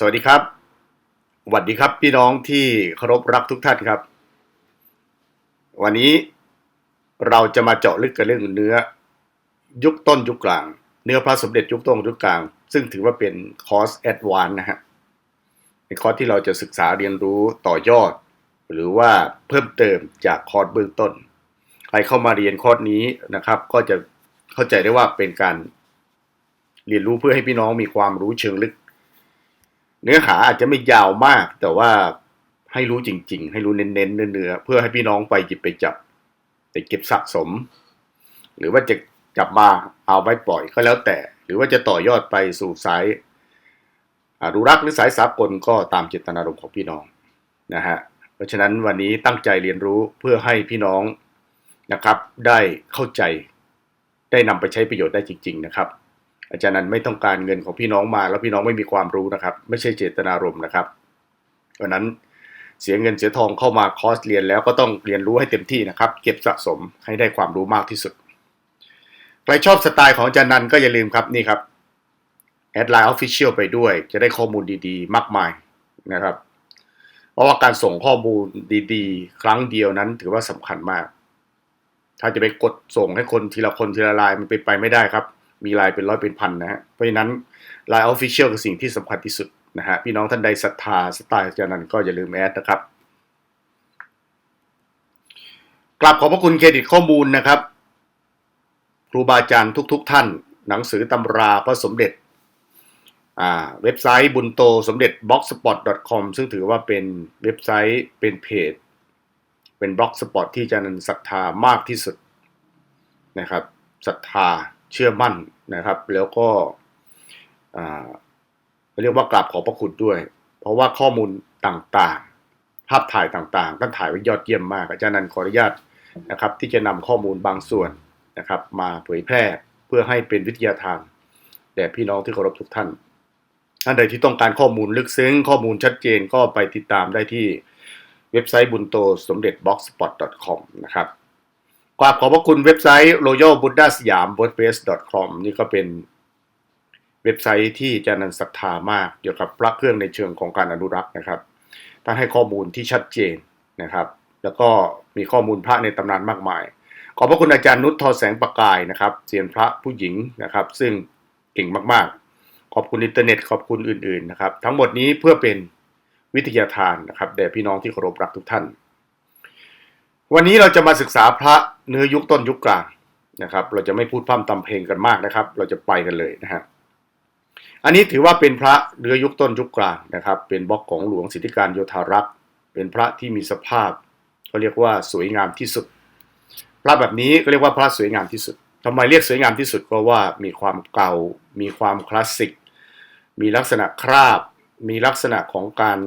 สวัสดีครับสวัสดีครับพี่น้องที่เคารพรักทุกท่านครับ วันนี้เราจะมาเจาะลึกกันเรื่องเนื้อ ยุคต้นยุคกลาง เนื้อพระสมเด็จยุคต้นยุคกลาง ซึ่งถือว่าเป็นคอร์สแอดวานนะฮะเป็นคอร์สที่เราจะศึกษาเรียนรู้ต่อยอด หรือว่าเพิ่มเติมจากคอร์สเบื้องต้น ใครเข้ามาเรียนคอร์สนี้นะครับ ก็จะเข้าใจได้ว่าเป็นการเรียนรู้เพื่อให้พี่น้องมีความรู้เชิงลึก เนื้อหาอาจจะไม่ยาวมาก แต่ว่าให้รู้จริง ๆ ให้รู้เน้นๆเนื้อๆเพื่อให้พี่น้องไปหยิบไปจับไปเก็บสะสม หรือว่าจะจับมาเอาไว้ปล่อยก็แล้วแต่ หรือว่าจะต่อยอดไปสู่สายอนุรักษ์หรือสายสากลก็ตามเจตนารมณ์ของพี่น้องนะฮะเพราะฉะนั้นวันนี้ตั้งใจเรียนรู้เพื่อให้พี่น้องนะครับ ได้เข้าใจได้นำไปใช้ประโยชน์ได้จริง ๆ นะครับ อาจารย์นันไม่ต้องการเงินของพี่น้องมา แล้วพี่น้องไม่มีความรู้นะครับ ไม่ใช่เจตนารมณ์นะครับเพราะนั้นเสียเงินเสียทองเข้ามาคอร์สเรียนแล้วก็ต้องเรียนรู้ให้เต็มที่นะครับ เก็บสะสมให้ได้ความรู้มากที่สุด ใครชอบสไตล์ของอาจารย์นันก็อย่าลืมครับนี่ครับแอดไลน์ออฟฟิเชียลไปด้วย จะได้ข้อมูลดีๆ มากมายนะครับ เพราะว่าการส่งข้อมูลดีๆ ครั้งเดียวนั้นถือว่าสำคัญมาก ถ้าจะไปกดส่งให้คนทีละคนทีละลายมันเป็นไปไม่ได้ครับ มีลายเป็นร้อยเป็นพันนะฮะเพราะฉะนั้นลายออฟฟิเชียลคือสิ่งที่สำคัญที่สุดนะฮะพี่น้องท่านใดศรัทธาสไตล์อาจารย์นันก็อย่าลืมแอดนะครับกลับขอบพระคุณเครดิตข้อมูลนะครับครูบาอาจารย์ทุกๆท่าน หนังสือตำราพระสมเด็จอ่าเว็บไซต์บุญโตสมเด็จ blogspot.com ซึ่งถือว่าเป็นเว็บไซต์เป็นเพจ เป็นบล็อกสปอตที่อาจารย์นันศรัทธามากที่สุดนะครับศรัทธา เชื่อมั่นนะครับ แล้วก็เรียกว่ากราบขอบพระคุณด้วย เพราะว่าข้อมูลต่างๆ ภาพถ่ายต่างๆท่านถ่ายไว้ยอดเยี่ยมมาก อาจารย์นันขออนุญาตนะครับ ที่จะนำข้อมูลบางส่วนนะครับ มาเผยแพร่เพื่อให้เป็นวิทยาทานแด่พี่น้องที่เคารพทุกท่านท่านใดที่ต้องการข้อมูลลึกซึ้ง ข้อมูลชัดเจนก็ไปติดตามได้ที่เว็บไซต์บุญโตสมเด็จ blogspot.com นะครับ กราบขอบพระคุณเว็บไซต์ royal buddha สยาม wordpress.com นี่ก็เป็นเว็บไซต์ที่อาจารย์นันศรัทธามากเกี่ยวกับพระเครื่องในเชิงของการอนุรักษ์นะครับท่านให้ข้อมูลที่ชัดเจนนะครับ แล้วก็มีข้อมูลพระในตำนานมากมาย ขอบพระคุณอาจารย์นุชทอแสงประกายนะครับเซียนพระผู้หญิงนะครับ ซึ่งเก่งมากๆ ขอบคุณอินเทอร์เน็ตขอบคุณอื่นๆนะครับ ทั้งหมดนี้เพื่อเป็นวิทยาทานนะครับแด่พี่น้องที่เคารพรักทุกท่าน วันนี้เราจะมาศึกษาพระเนื้อยุคต้นยุคกลางนะครับ เราจะไม่พูดพร่ำทำเพลงกันมากนะครับ เราจะไปกันเลยนะฮะอันนี้ถือว่าเป็นพระเนื้อยุคต้นยุคกลางนะครับ เป็นบล็อกของหลวงสิทธิการโยธารักษ์เป็นพระที่มีสภาพเขาเรียกว่าสวยงามที่สุด พระแบบนี้ก็เรียกว่าพระสวยงามที่สุดทำไมเรียกสวยงามที่สุดเพราะว่ามีความเก่า มีความคลาสสิก มีลักษณะคราบ มีลักษณะของการ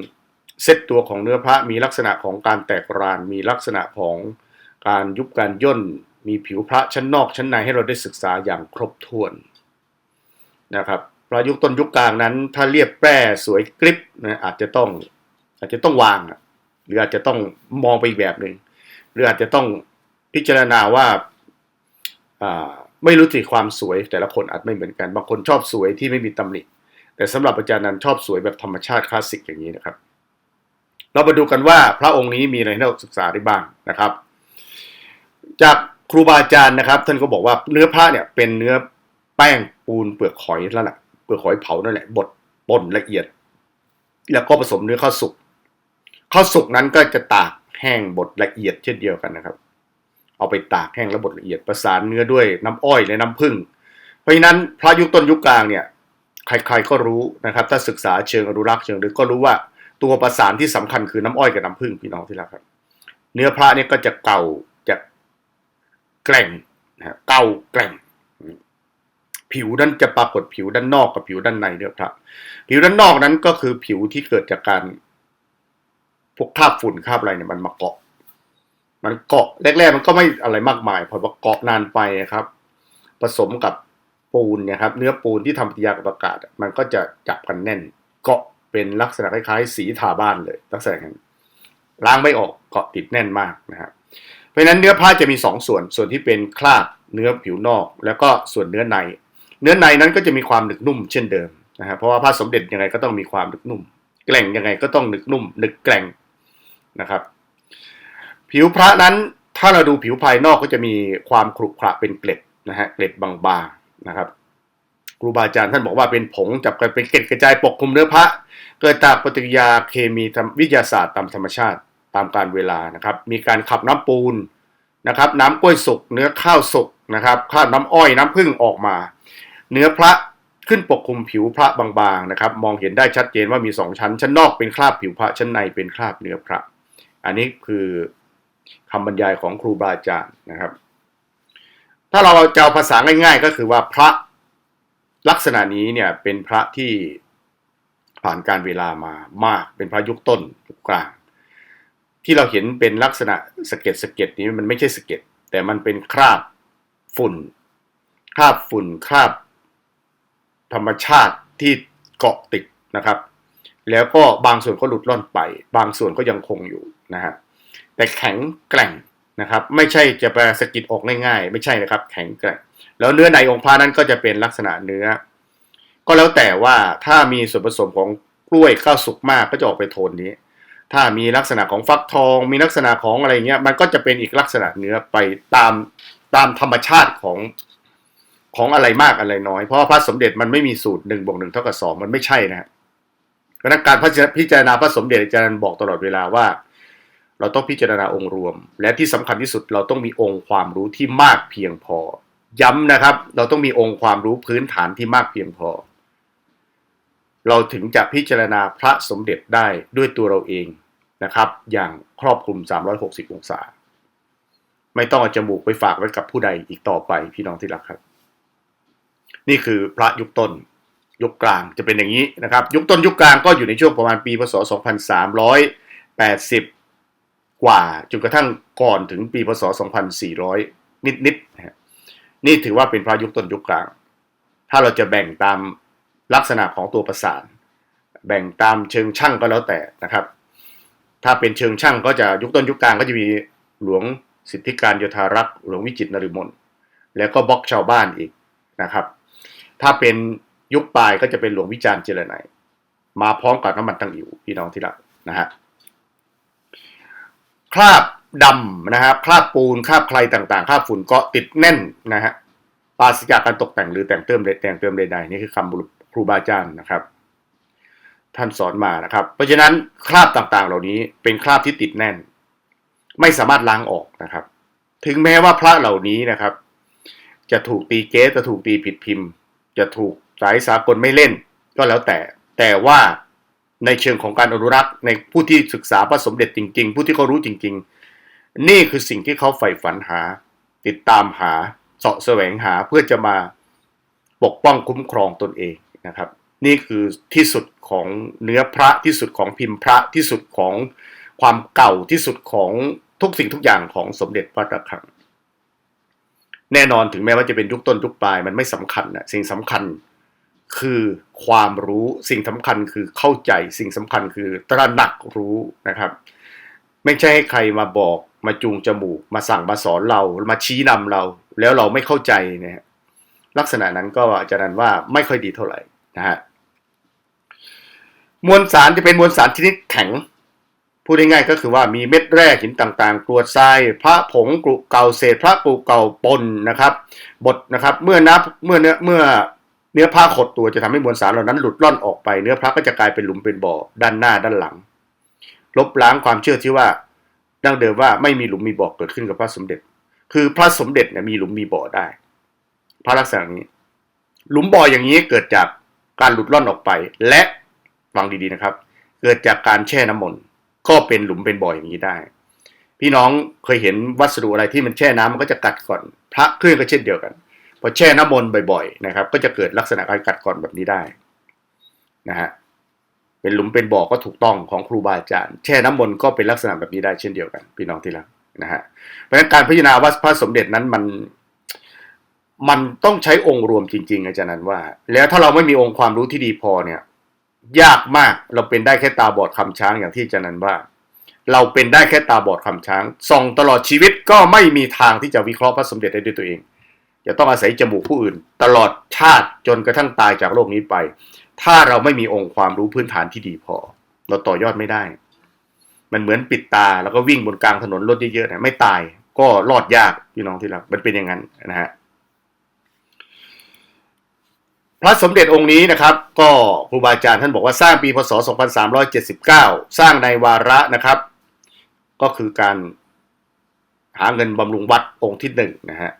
เซตตัวของเนื้อพระมีลักษณะของการแตกราน มีลักษณะของการยุบการย่น มีผิวพระชั้นนอกชั้นในให้เราได้ศึกษาอย่างครบถ้วนนะครับพระยุคต้นยุคกลางนั้น ถ้าเรียบแปร่สวยกริบนะอาจจะต้องอาจจะต้องวางหรืออาจจะต้องมองไปอีกแบบหนึ่งหรืออาจจะต้องพิจารณาว่าไม่รู้สิความสวยแต่ละคนอาจไม่เหมือนกัน บางคนชอบสวยที่ไม่มีตำหนิแต่สำหรับอาจารย์นั้นชอบสวยแบบธรรมชาติคลาสสิกอย่างนี้นะครับ เรามาดูกันว่าพระองค์นี้มีอะไรให้เราศึกษาได้บ้างนะครับ จากครูบาอาจารย์นะครับ ท่านก็บอกว่าเนื้อพระเนี่ยเป็นเนื้อแป้งปูนเปลือกหอยแล้วแหละเปลือกหอยเผานั่นแหละบดป่นละเอียด แล้วก็ผสมเนื้อข้าวสุกข้าวสุกนั้นก็จะตากแห้งบดละเอียดเช่นเดียวกันนะครับ เอาไปตากแห้งแล้วบดละเอียดประสานเนื้อด้วยน้ำอ้อยและน้ำผึ้งเพราะฉะนั้นพระยุคต้นยุคกลางเนี่ยใครๆก็รู้นะครับ ถ้าศึกษาเชิงอนุรักษ์เชิงลึกก็รู้ว่า ตัวประสานที่สำคัญคือน้ำอ้อยกับน้ำผึ้งพี่น้องที่รักครับ เนื้อพระเนี่ยก็จะเก่าจะแกร่งนะเก่าแกร่ง ผิวนั้นจะปรากฏผิวด้านนอกกับผิวด้านในเนื้อพระ ผิวด้านนอกนั้นก็คือผิวที่เกิดจากการพวกคราบฝุ่นคราบอะไรเนี่ยมันมาเกาะ มันเกาะแรกๆมันก็ไม่อะไรมากมาย พอมาเกาะนานไปครับ ผสมกับปูนเนี่ยครับ เนื้อปูนที่ทำปฏิกิริยากับอากาศ มันก็จะจับกันแน่น เกาะ เป็นลักษณะคล้ายๆ สีทาบ้านเลยลักษณะนั้นล้างไม่ออกเกาะติดแน่นมากนะครับเพราะนั้นเนื้อผ้าจะมีสองส่วน ส่วนที่เป็นคราบเนื้อผิวนอก แล้วก็ส่วนเนื้อใน เนื้อในนั้นก็จะมีความหนึบนุ่มเช่นเดิมนะฮะเพราะว่าพระสมเด็จยังไงก็ต้องมีความหนึกนุ่ม แกร่งยังไงก็ต้องหนึกนุ่มหนึกแกร่งนะครับ ผิวพระนั้นถ้าเราดูผิวภายนอกก็จะมีความขรุขระเป็นเกล็ดนะฮะเกล็ดบางๆนะครับ ครูบาอาจารย์ท่านบอกว่าเป็นผงจับกันเป็นเกล็ดกระจายปกคลุมเนื้อพระ เกิดจากปฏิกิริยาเคมีวิทยาศาสตร์ตามธรรมชาติตามการเวลานะครับ มีการขับน้ำปูนนะครับ น้ำกล้วยสุกเนื้อข้าวสุกนะครับ ข้าวน้ำอ้อยน้ำผึ้งออกมา เนื้อพระขึ้นปกคลุมผิวพระบางๆนะครับ มองเห็นได้ชัดเจนว่ามีสองชั้น ชั้นนอกเป็นคราบผิวพระชั้นในเป็นคราบเนื้อพระ อันนี้คือคำบรรยายของครูบาอาจารย์นะครับ ถ้าเราจะเอาภาษาง่าย ๆ ก็คือว่าพระ ลักษณะนี้เนี่ยเป็นพระที่ผ่านการเวลามามาก เป็นพระยุคต้นยุคกลาง ที่เราเห็นเป็นลักษณะสะเก็ดสะเก็ดนี้มันไม่ใช่สะเก็ดแต่มันเป็นคราบฝุ่น คราบฝุ่นคราบ ธรรมชาติที่เกาะติดนะครับ แล้วก็บางส่วนก็หลุดล่อนไป บางส่วนก็ยังคงอยู่นะฮะแต่แข็งแกร่งนะครับ ไม่ใช่จะไปสะกิดออกง่ายๆ ไม่ใช่นะครับ แข็งแกร่ง แล้วเนื้อในองค์พระนั้นก็จะเป็นลักษณะเนื้อ ก็แล้วแต่ว่าถ้ามีส่วนผสมของกล้วยข้าวสุกมากก็จะออกไปโทนนี้ ถ้ามีลักษณะของฟักทอง มีลักษณะของอะไรเงี้ย มันก็จะเป็นอีกลักษณะเนื้อไปตามตามธรรมชาติของของอะไรมากอะไรน้อย เพราะว่าพระสมเด็จมันไม่มีสูตรหนึ่งบวกหนึ่งเท่ากับสองมันไม่ใช่นะฮะเพราะนั้นการพิจารณาพระสมเด็จอาจารย์บอกตลอดเวลาว่า เราต้องพิจารณาองค์รวม และที่สำคัญที่สุดเราต้องมีองค์ความรู้ที่มากเพียงพอ ย้ำนะครับ เราต้องมีองค์ความรู้พื้นฐานที่มากเพียงพอ เราถึงจะพิจารณาพระสมเด็จได้ด้วยตัวเราเองนะครับ อย่างครอบคลุม 360 องศา ไม่ต้องเอาจมูกไปฝากไว้กับผู้ใดอีกต่อไปพี่น้องที่รักครับ นี่คือพระยุคต้น ยุคกลางจะเป็นอย่างนี้นะครับ ยุคต้นยุคกลางก็อยู่ในช่วงประมาณปีพศ 2380 กว่าจนกระทั่งก่อนถึงปีพศ 2400 นิดๆ นี่ถือว่าเป็นพระยุคต้นยุคกลาง ถ้าเราจะแบ่งตามลักษณะของตัวประสาน แบ่งตามเชิงช่างก็แล้วแต่นะครับ ถ้าเป็นเชิงช่างก็จะยุคต้นยุคกลางก็จะมีหลวงสิทธิการโยธารักษ์หลวงวิจิตรนฤมลแล้วก็บล็อกชาวบ้านอีกนะครับ ถ้าเป็นยุคปลายก็จะเป็นหลวงวิจารณ์เจริญไหนมาพร้อมกับน้ำมันตังอิ๋วพี่น้องที่รักนะฮะคราบ ดำนะครับคราบปูนคราบใครต่างๆคราบฝุ่นเก็ติดแน่นนะฮะปราศจากการตกแต่งหรือแต่งเติมแต่งเติมใดๆนี่คือคำครูบาอาจารย์นะครับ ท่านสอนมานะครับ เพราะฉะนั้นคราบต่างๆ เหล่านี้เป็นคราบที่ติดแน่น ไม่สามารถล้างออกนะครับ ถึงแม้ว่าพระเหล่านี้นะครับ จะถูกตีเกสจะถูกตีผิดพิมพ์ จะถูกสายสากลไม่เล่น ก็แล้วแต่แต่ว่าในเชิงของการอนุรักษ์ในผู้ที่ศึกษาพระสมเด็จจริง ๆ ผู้ที่เขารู้จริง ๆ นี่คือสิ่งที่เขาใฝ่ฝันหา ติดตามหาเสาะแสวงหาเพื่อจะมาปกป้องคุ้มครองตนเองนะครับ นี่คือที่สุดของเนื้อพระที่สุดของพิมพ์พระที่สุดของความเก่าที่สุดของทุกสิ่งทุกอย่างของสมเด็จพระตะขังแน่นอนถึงแม้ว่าจะเป็นยุคต้นยุคปลายมันไม่สำคัญนะสิ่งสำคัญคือความรู้สิ่งสำคัญคือเข้าใจสิ่งสำคัญคือตระหนักรู้นะครับ ไม่ใช่ให้ใครมาบอก มาจูงจมูก มาสั่งมาสอนเรา มาชี้นำเรา แล้วเราไม่เข้าใจเนี่ยลักษณะนั้นก็อาจารย์นั้นว่าไม่ค่อยดีเท่าไหร่นะฮะมวลสารจะเป็นมวลสารชนิดแข็ง พูดง่ายๆก็คือว่ามีเม็ดแร่หินต่างๆกรวดทราย พระผงกรุเก่าเศษ พระกรุเก่าปนนะครับบทนะครับ เมื่อนับเมื่อเนื้อเมื่อเนื้อผ้าขดตัวจะทำให้มวลสารเหล่านั้นหลุดล่อนออกไป เนื้อพระก็จะกลายเป็นหลุมเป็นบ่อด้านหน้าด้านหลัง ลบล้างความเชื่อที่ว่า ดั้งเดิมว่าไม่มีหลุมมีบ่อเกิดขึ้นกับพระสมเด็จ คือพระสมเด็จเนี่ยมีหลุมมีบ่อได้ พระลักษณะนี้ หลุมบ่ออย่างนี้เกิดจากการหลุดล่อนออกไป และฟังดีๆนะครับ เกิดจากการแช่น้ำมนต์ก็เป็นหลุมเป็นบ่ออย่างนี้ได้ พี่น้องเคยเห็นวัสดุอะไรที่มันแช่น้ำมันก็จะกัดก่อน พระเครื่องก็เช่นเดียวกันพอแช่น้ำมนต์บ่อย ๆ นะครับ ก็จะเกิดลักษณะการกัดก่อนแบบนี้ได้นะฮะ เป็นหลุมเป็นบ่อก็ถูกต้องของครูบาอาจารย์แช่น้ำมนต์ก็เป็นลักษณะแบบนี้ได้เช่นเดียวกัน พี่น้องที่รักนะฮะเพราะฉะนั้นการพิจารณาว่าพระสมเด็จนั้นมันมันต้องใช้องค์รวมจริง ๆ อาจารย์นั้นว่า แล้วถ้าเราไม่มีองค์ความรู้ที่ดีพอเนี่ย ยากมากเราเป็นได้แค่ตาบอดคำช้างอย่างที่อาจารย์นั้นว่า เราเป็นได้แค่ตาบอดคำช้างส่องตลอดชีวิตก็ไม่มีทางที่จะวิเคราะห์พระสมเด็จได้ด้วยตัวเองจะต้องอาศัยจมูกผู้อื่น ตลอดชาติจนกระทั่งตายจากโลกนี้ไป ถ้าเราไม่มีองค์ความรู้พื้นฐานที่ดีพอ เราต่อยอดไม่ได้ มันเหมือนปิดตาแล้วก็วิ่งบนกลางถนนรถเยอะๆนะไม่ตายก็รอดยากพี่น้องที่รักมันเป็นอย่างนั้นนะฮะพระสมเด็จองค์นี้นะครับ ก็ครูบาอาจารย์ท่านบอกว่าสร้างปีพศ 2379 สร้างในวาระนะครับ ก็คือการหาเงินบำรุงวัดองค์ที่หนึ่งนะฮะ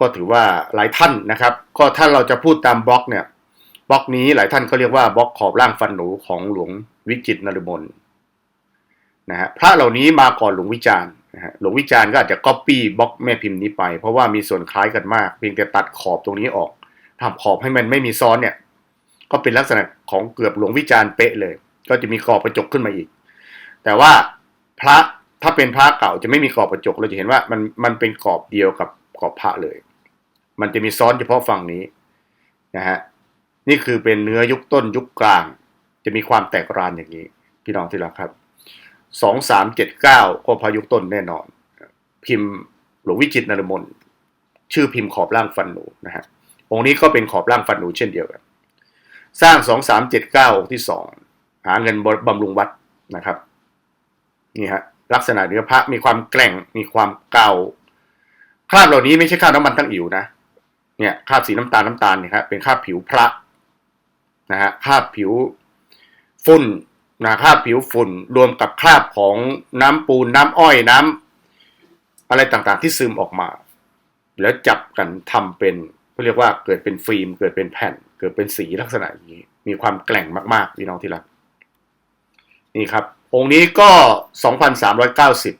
ก็ถือว่าหลายท่านนะครับ ก็ถ้าเราจะพูดตามบล็อกเนี่ย บล็อกนี้หลายท่านก็เรียกว่าบล็อกขอบล่างฟันหนูของหลวงวิจิตรนรมนนะฮะพระเหล่านี้มาก่อนหลวงวิจารณ์นะฮะหลวงวิจารณ์ก็อาจจะก๊อปปี้บล็อกแม่พิมพ์นี้ไป เพราะว่ามีส่วนคล้ายกันมาก เพียงแต่ตัดขอบตรงนี้ออกทำขอบให้มันไม่มีซ้อนเนี่ยก็เป็นลักษณะของเกือบหลวงวิจารณ์เป๊ะเลย ก็จะมีกรอบกระจกขึ้นมาอีก แต่ว่าพระถ้าเป็นพระเก่าจะไม่มีกรอบกระจกเราจะเห็นว่ามันมันเป็นกรอบเดียวกับกรอบพระเลย มันจะมีซ้อนเฉพาะฝั่งนี้นะฮะ นี่คือเป็นเนื้อยุคต้นยุคกลาง จะมีความแตกรานอย่างนี้ พี่น้องที่รักครับสองสามเจ็ดเก้าก็พายุคต้นแน่นอน พิมพ์หลวงวิจิตนรมนชื่อพิมพ์ขอบล่างฟันหนูนะฮะองค์นี้ก็เป็นขอบล่างฟันหนูเช่นเดียวกันสร้างสองสามเจ็ดเก้าองค์ที่สองหาเงินบำรุงวัดนะครับนี่ฮะลักษณะเนื้อพระมีความแกร่งมีความเก่าคราบเหล่านี้ไม่ใช่คราบน้ำมันตั้งอิ๋วนะเนี่ยคราบสีน้ำตาลน้ำตาลเนี่ยครับเป็นคราบผิวพระ นะฮะคราบผิวฝุ่นนะคราบผิวฝุ่น รวมกับคราบของน้ำปูนน้ำอ้อยน้ำอะไรต่างๆ ที่ซึมออกมา แล้วจับกันทำเป็นเขาเรียกว่าเกิดเป็นฟิล์ม เกิดเป็นแผ่น เกิดเป็นสีลักษณะอย่างนี้ มีความแกร่งมากๆพี่น้องที่รักนี่ครับ องค์นี้ก็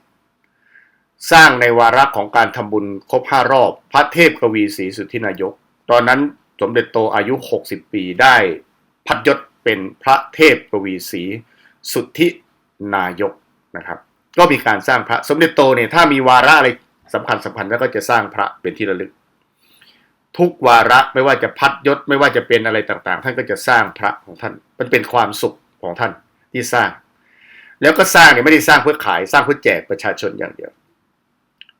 2,390 สร้างในวาระของการทำบุญครบ5รอบ พระเทพกวีศรีสุทธินายก ตอนนั้นสมเด็จโตอายุ 60 ปีได้ พัดยศเป็นพระเทพกวีศรีสุทธินายกนะครับ ก็มีการสร้างพระสมเด็จโตเนี่ยถ้ามีวาระอะไรสำคัญสำคัญแล้วก็จะสร้างพระเป็นที่ระลึก ทุกวาระไม่ว่าจะพัดยศไม่ว่าจะเป็นอะไรต่างๆ ท่านก็จะสร้างพระของท่าน มันเป็นความสุขของท่านที่สร้าง แล้วก็สร้างเนี่ยไม่ได้สร้างเพื่อขายสร้างเพื่อแจกประชาชนอย่างเดียว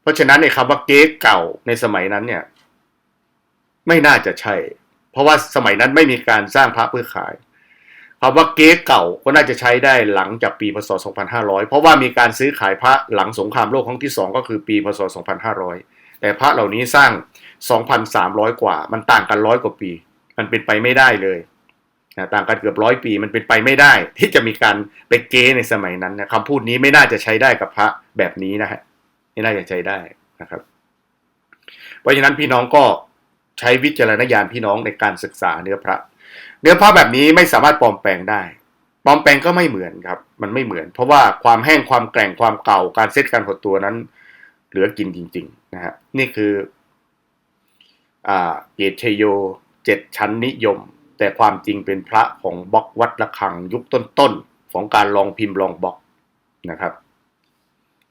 เพราะฉะนั้นในคำว่าเก๊เก่าในสมัยนั้นเนี่ย ไม่น่าจะใช่ เพราะว่าสมัยนั้นไม่มีการสร้างพระเพื่อขายคำว่าเก๊เก่าก็น่าจะใช้ได้หลังจากปีพศ 2500 เพราะว่ามีการซื้อขายพระหลังสงครามโลกครั้งที่สองก็คือปีพศ 2500 แต่พระเหล่านี้สร้าง 2,300 กว่า มันต่างกันร้อยกว่าปี มันเป็นไปไม่ได้เลยนะต่างกันเกือบร้อยปีมันเป็นไปไม่ได้ ที่จะมีการไปเก๊ในสมัยนั้นนะคำพูดนี้ไม่น่าจะใช้ได้กับพระแบบนี้นะฮะไม่น่าจะใช้ได้นะครับ เพราะฉะนั้นพี่น้องก็ ใช้วิจารณญาณพี่น้องในการศึกษาเนื้อพระ เนื้อพระแบบนี้ไม่สามารถปลอมแปลงได้ ปลอมแปลงก็ไม่เหมือนครับ มันไม่เหมือน เพราะว่าความแห้งความแกร่งความเก่าการเซตการหดตัวนั้น เหลือกินจริง ๆ นะฮะนี่คืออ่าเกตชโยเจ็ดชั้นนิยม แต่ความจริงเป็นพระของบล็อกวัดระฆังยุคต้นๆของการลองพิมพ์ลองบล็อกนะครับ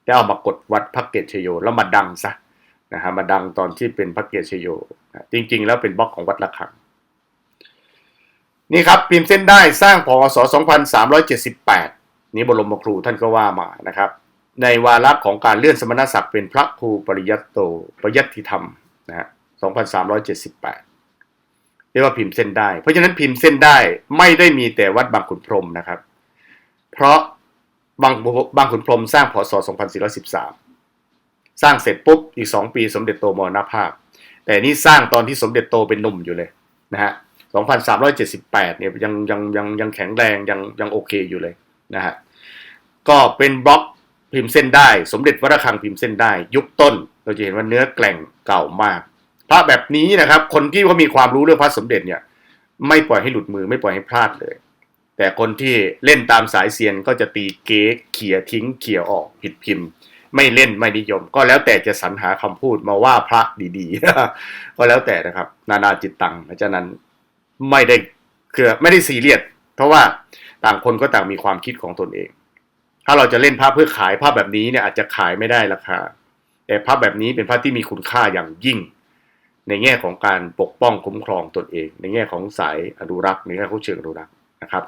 แล้วเอามากดวัดพระเกตชโยแล้วมาดังซะนะฮะมาดังตอนที่เป็นพระเกตชโย จริงๆ แล้วเป็นบล็อกของวัดระฆัง นี่ครับพิมพ์เส้นได้สร้างพศ2378 นี้บรมครูท่านก็ว่ามานะครับ ในวาระของการเลื่อนสมณศักดิ์เป็นพระครูปริยัตโตปริยัติธรรมนะฮะ2378 เรียกว่าพิมพ์เส้นได้ เพราะฉะนั้นพิมพ์เส้นได้ไม่ได้มีแต่วัดบางขุนพรหมนะครับ เพราะบางบางขุนพรหมสร้างพศ2413 สร้างเสร็จปุ๊บอีก 2 ปีสมเด็จโตมรณภาพ แต่นี่สร้างตอนที่สมเด็จโตเป็นหนุ่มอยู่เลยนะฮะ2378เนี่ยยังยังยังยังแข็งแรงยังยังโอเคอยู่เลยนะฮะก็เป็นบล็อกพิมพ์เส้นได้ สมเด็จวรคังพิมพ์เส้นได้ ยุคต้น เราจะเห็นว่าเนื้อแกล่งเก่ามากพระแบบนี้นะครับ คนที่เขามีความรู้เรื่องพระสมเด็จเนี่ยไม่ปล่อยให้หลุดมือไม่ปล่อยให้พลาดเลย แต่คนที่เล่นตามสายเซียนก็จะตีเก๊เขี่ยทิ้งเขี่ยออกผิดพิมพ์ ไม่เล่นไม่นิยม ก็แล้วแต่จะสรรหาคำพูดมาว่าพระดีๆ ก็แล้วแต่นะครับ นานาจิตตังเพราะฉะนั้นไม่ได้คือไม่ได้ซีเรียสเพราะว่าต่างคนก็ต่างมีความคิดของตนเอง ถ้าเราจะเล่นพระเพื่อขายภาพแบบนี้เนี่ยอาจจะขายไม่ได้ราคาแต่ภาพแบบนี้เป็นภาพที่มีคุณค่าอย่างยิ่ง ในแง่ของการปกป้องคุ้มครองตนเอง ในแง่ของสายอนุรักษ์ในแง่ของเชิงอนุรักษ์นะครับ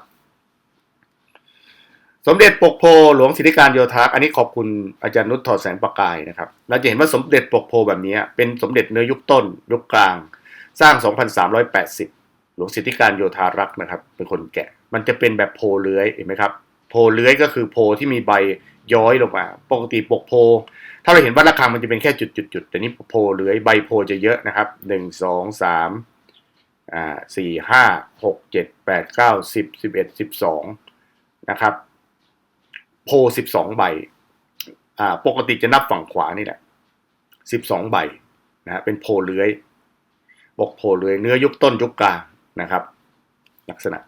สมเด็จปกโพหลวงสิทธิการโยธาอันนี้ขอบคุณอาจารย์นุชถอดแสงประกายนะครับ เราจะเห็นว่าสมเด็จปกโพแบบนี้เป็นสมเด็จเนื้อยุคต้น ยุคกลาง สร้าง 2380 หลวงสิทธิการโยธารักนะครับ เป็นคนแกะ มันจะเป็นแบบโพเลื้อยเห็นไหมครับ โพเลื้อยก็คือโพที่มีใบย้อยลงมา ปกติปกโพ ถ้าเราเห็นว่าระฆังมันจะเป็นแค่จุดๆแต่นี่โพเลื้อยใบโพจะเยอะนะครับหนึ่งสองสามอ่าสี่ห้าหกเจ็ดแปดเก้าสิบสิบเอ็ดสิบสองนะครับ โพสิบสองใบ อ่า ปกติจะนับฝั่งขวานี่แหละสิบสองใบนะเป็นโพเลื้อย บอกโพเลื้อยเนื้อยุคต้นยุคกลางนะครับ ลักษณะ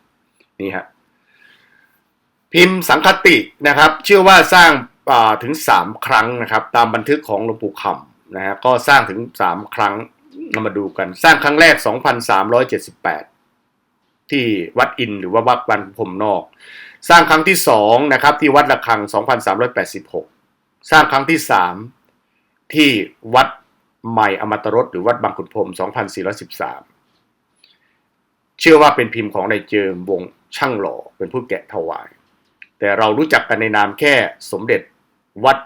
นี่ฮะพิมพ์สังคตินะครับ เชื่อว่าสร้างาถึงสามครั้งนะครับ ตามบันทึกของหลวงปู่คำนะฮะก็สร้างถึงสามครั้งเรามาดูกัน สร้างครั้งแรก 2,378 ที่วัดอินหรือว่าวัดบันพรมนอก สร้างครั้งที่สองนะครับที่วัดระฆัง 2,386 สร้างครั้งที่สามที่วัดใหม่อมตรสหรือวัดบางขุนพรม2,413 เชื่อว่าเป็นพิมพ์ของนายเจิมวงช่างหล่อเป็นผู้แกะถวาย แต่เรารู้จักกันในนามแค่สมเด็จวัด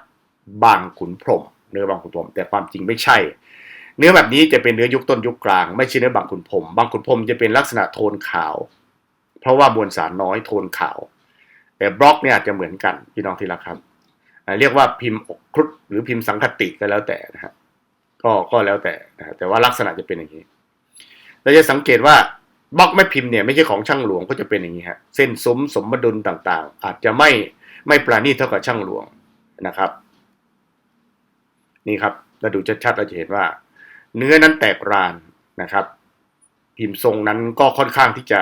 บางขุนพรมเนื้อบางขุนพรมแต่ความจริงไม่ใช่ เนื้อแบบนี้จะเป็นเนื้อยุคต้นยุคกลาง ไม่ใช่เนื้อบางขุนพรมบางขุนพรมจะเป็นลักษณะโทนขาว เพราะว่ามวลสารน้อยโทนขาว แต่บล็อกเนี่ยอาจจะเหมือนกันพี่น้องที่รักครับ เรียกว่าพิมพ์อกครุฑหรือพิมพ์สังคติก็แล้วแต่นะฮะก็ก็แล้วแต่นะฮะแต่ว่าลักษณะจะเป็นอย่างนี้เราจะสังเกตว่าบล็อกแม่พิมพ์เนี่ยไม่ใช่ของช่างหลวงก็จะเป็นอย่างนี้ฮะเส้นซุ้มสมดุลต่างๆ อาจจะไม่ไม่ปราณีตเท่ากับช่างหลวงนะครับ นี่ครับเราดูชัดๆเราจะเห็นว่า เนื้อนั้นแตกรานนะครับ พิมพ์ทรงนั้นก็ค่อนข้างที่จะ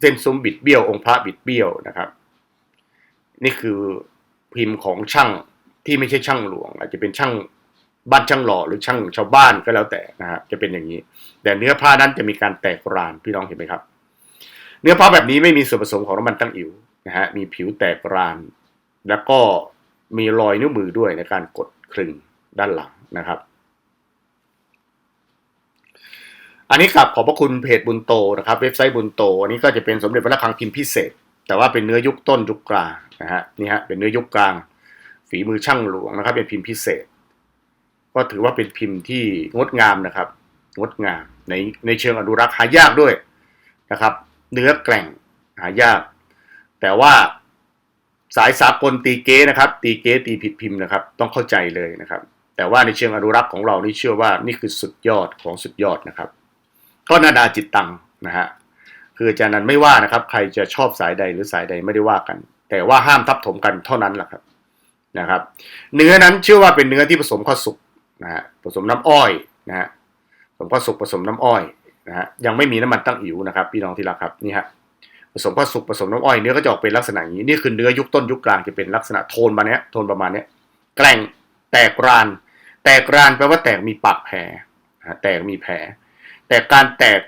เส้นซุ้มบิดเบี้ยวองค์พระบิดเบี้ยวนะครับ นี่คือพิมพ์ของช่างที่ไม่ใช่ช่างหลวง อาจจะเป็นช่างบ้านช่างหล่อหรือช่างชาวบ้านก็แล้วแต่นะฮะจะเป็นอย่างนี้ แต่เนื้อผ้านั้นจะมีการแตกรานพี่น้องเห็นไหมครับ เนื้อผ้าแบบนี้ไม่มีส่วนผสมของน้ำมันตั้งอิ๋วนะฮะมีผิวแตกราน แล้วก็มีรอยนิ้วมือด้วยในการกดคลึงด้านหลังนะครับ อันนี้กลับขอบพระคุณเพจบุญโตนะครับ เว็บไซต์บุญโต อันนี้ก็จะเป็นสมเด็จพระระฆังพิมพ์พิเศษ แต่ว่าเป็นเนื้อยุคต้นยุคกลางนะฮะนี่ฮะเป็นเนื้อยุคกลาง ฝีมือช่างหลวงนะครับ เป็นพิมพ์พิเศษ ก็ถือว่าเป็นพิมพ์ที่งดงามนะครับ งดงามในในเชิงอนุรักษ์หายากด้วยนะครับ เนื้อแกร่งหายาก แต่ว่าสายสากลตีเก้นะครับ ตีเก้ตีผิดพิมพ์นะครับ ต้องเข้าใจเลยนะครับ แต่ว่าในเชิงอนุรักษ์ของเรานี่เชื่อว่านี่คือสุดยอดของสุดยอดนะครับ ก็นาดาจิตตังนะฮะ คืออาจารย์นั้นไม่ว่านะครับ ใครจะชอบสายใดหรือสายใดไม่ได้ว่ากัน แต่ว่าห้ามทับถมกันเท่านั้นแหละครับนะครับ เนื้อนั้นเชื่อว่าเป็นเนื้อที่ผสมข้าวสุกนะฮะผสมน้ำอ้อยนะฮะผสมข้าวสุกผสมน้ำอ้อยนะฮะยังไม่มีน้ำมันตั้งอิ๋วนะครับพี่น้องที่รักครับนี่ฮะผสมข้าวสุกผสมน้ำอ้อยเนื้อก็จะออกเป็นลักษณะอย่างนี้นี่คือเนื้อยุคต้นยุคกลางจะเป็นลักษณะโทนมาเนี้ยโทนประมาณเนี้ยแกร่งแตกราน แตกรานแปลว่าแตกมีปากแผลนะแตกมีแผลแต่การแตก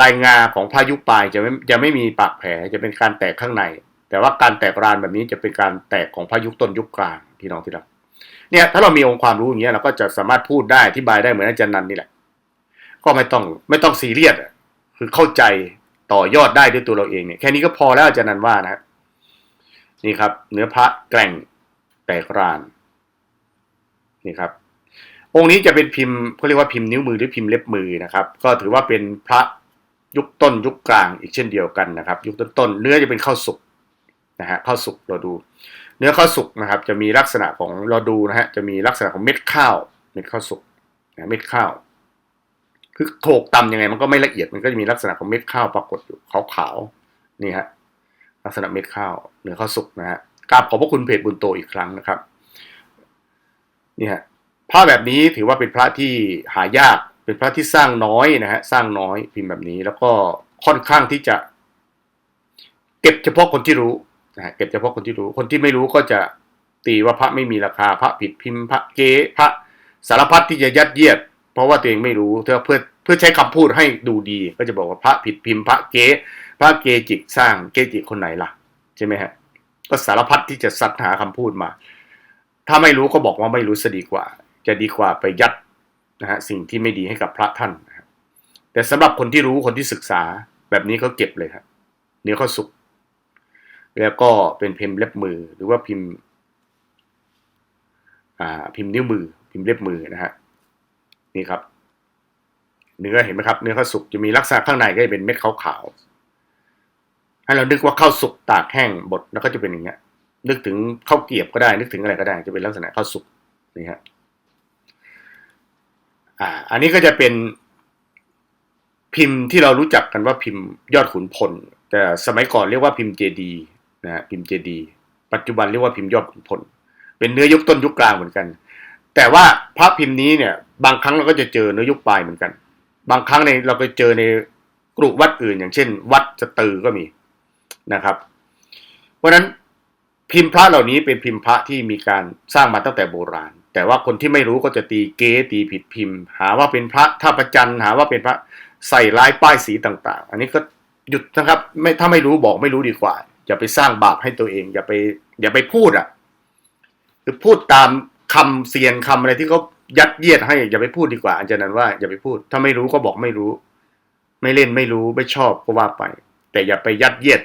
ลายงาของพายุปลายจะไม่จะไม่มีปากแผลจะเป็นการแตกข้างใน แต่ว่าการแตกรานแบบนี้จะเป็นการแตกของพายุต้นยุคกลางพี่น้องที่รักเนี่ยถ้าเรามีองค์ความรู้อย่างเงี้ยเราก็จะสามารถพูดได้อธิบายได้เหมือนอาจารย์นันนี่แหละ ก็ไม่ต้องไม่ต้องซีเรียสคือเข้าใจต่อยอดได้ด้วยตัวเราเองเนี่ยแค่นี้ก็พอแล้วอาจารย์นันว่านะนี่ครับ เนื้อพระแกร่งแตกรานนี่ครับ องค์นี้จะเป็นพิมพ์เขาเรียกว่าพิมพ์นิ้วมือหรือพิมพ์เล็บมือนะครับ ก็ถือว่าเป็นพระ ยุคต้นยุคกลางอีกเช่นเดียวกันนะครับ ยุคต้นๆเนื้อจะเป็นข้าวสุกนะฮะข้าวสุกเราดู เนื้อข้าวสุกนะครับ จะมีลักษณะของเราดูนะฮะจะมีลักษณะของเม็ดข้าวเม็ดข้าวสุกนะเม็ดข้าว คือโขกตำยังไงมันก็ไม่ละเอียดมันก็จะมีลักษณะของเม็ดข้าวปรากฏอยู่ขาวๆนี่ฮะลักษณะเม็ดข้าวเนื้อข้าวสุกนะฮะกราบขอบพระคุณเพจบุญโตอีกครั้งนะครับนี่ฮะพระแบบนี้ถือว่าเป็นพระที่หายาก เป็นพระที่สร้างน้อยนะฮะสร้างน้อยพิมพ์แบบนี้ แล้วก็ค่อนข้างที่จะ เก็บเฉพาะคนที่รู้นะฮะเก็บเฉพาะคนที่รู้ คนที่ไม่รู้ก็จะตีว่าพระไม่มีราคาพระผิดพิมพ์พระเก๊พระสารพัดที่จะยัดเยียด เพราะว่าตัวเองไม่รู้เพื่อเพื่อเพื่อใช้คำพูดให้ดูดี ก็จะบอกว่าพระผิดพิมพ์พระเก๊พระเกจิกสร้างเกจิคนไหนล่ะใช่ไหมฮะก็สารพัดที่จะสัตหาคำพูดมา ถ้าไม่รู้ก็บอกว่าไม่รู้ซะดีกว่า จะดีกว่าไปยัด นะฮะสิ่งที่ไม่ดีให้กับพระท่านนะครับแต่สำหรับคนที่รู้คนที่ศึกษาแบบนี้เขาเก็บเลยครับเนื้อเขาสุกแล้วก็เป็นพิมพ์เล็บมือ หรือว่าพิมพ์อ่าพิมพ์นิ้วมือ พิมพ์เล็บมือนะฮะนี่ครับ เนื้อเห็นไหมครับ เนื้อข้าวสุกจะมีลักษณะข้างในก็จะเป็นเม็ดขาวๆให้เรานึกว่าข้าวสุกตากแห้งบดแล้วก็จะเป็นอย่างเงี้ย นึกถึงข้าวเกียบก็ได้ นึกถึงอะไรก็ได้ จะเป็นลักษณะข้าวสุกนี่ฮะ อ่า อันนี้ก็จะเป็นพิมพ์ที่เรารู้จักกันว่าพิมพ์ยอดขุนพล แต่สมัยก่อนเรียกว่าพิมพ์เจดีนะพิมพ์เจดี ปัจจุบันเรียกว่าพิมพ์ยอดขุนพล เป็นเนื้อยุคต้นยุคกลางเหมือนกัน แต่ว่าพระพิมพ์นี้เนี่ย บางครั้งเราก็จะเจอเนื้อยุคปลายเหมือนกัน บางครั้งในเราไปเจอในกรุวัดอื่น อย่างเช่น วัดสตือก็มีนะครับ เพราะฉะนั้นพิมพ์พระเหล่านี้เป็นพิมพ์พระที่มีการสร้างมาตั้งแต่โบราณ แต่ว่าคนที่ไม่รู้ก็จะตีเก๊ตีผิดพิมพ์ หาว่าเป็นพระท่าประจันหาว่าเป็นพระใส่ลายป้ายสีต่างๆ อันนี้ก็หยุดนะครับไม่ถ้าไม่รู้บอกไม่รู้ดีกว่า อย่าไปสร้างบาปให้ตัวเอง อย่าไป อย่าไปพูดอะคือพูดตามคำเสียนคำอะไรที่เขายัดเยียดให้อย่าไปพูดดีกว่าอาจารย์นั้นว่าอย่าไปพูด ถ้าไม่รู้ก็บอกไม่รู้ ไม่เล่นไม่รู้ไม่ชอบก็ว่าไป แต่อย่าไปยัดเยียด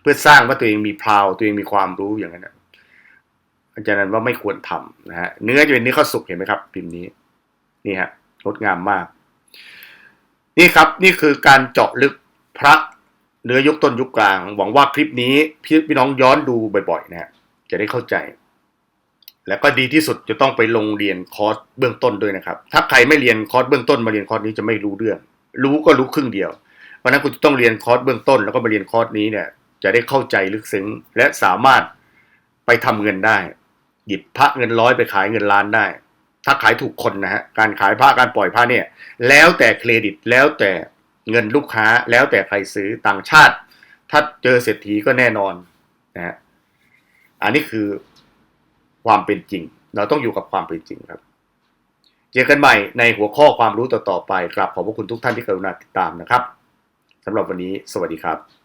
เพื่อสร้างว่าตัวเองมีพราวตัวเองมีความรู้อย่างนั้นนะ อาจารย์นั้นว่าไม่ควรทำนะฮะเนื้อจะเป็นเนื้อข้าวสุกเห็นไหมครับ พิมพ์นี้นี่ฮะงดงามมาก นี่ครับนี่คือการเจาะลึกพระเนื้อยุคต้นยุคกลาง หวังว่าคลิปนี้พี่พี่น้องย้อนดูบ่อยๆนะฮะจะได้เข้าใจ แล้วก็ดีที่สุดจะต้องไปลงเรียนคอร์สเบื้องต้นด้วยนะครับ ถ้าใครไม่เรียนคอร์สเบื้องต้นมาเรียนคอร์สนี้จะไม่รู้เรื่อง รู้ก็รู้ครึ่งเดียวเพราะนั้นคุณจะต้องเรียนคอร์สเบื้องต้น แล้วก็มาเรียนคอร์สนี้เนี่ย จะได้เข้าใจลึกซึ้งและสามารถไปทำเงินได้ หยิบพระเงินร้อยไปขายเงินล้านได้ ถ้าขายถูกคนนะฮะการขายผ้าการปล่อยผ้าเนี่ย แล้วแต่เครดิตแล้วแต่เงินลูกค้าแล้วแต่ใครซื้อต่างชาติ ถ้าเจอเศรษฐีก็แน่นอนนะฮะอันนี้คือความเป็นจริง เราต้องอยู่กับความเป็นจริงครับ เจอกันใหม่ในหัวข้อความรู้ต่อๆไปกราบขอบพระคุณทุกท่านที่กรุณาติดตามนะครับสำหรับวันนี้ สวัสดีครับ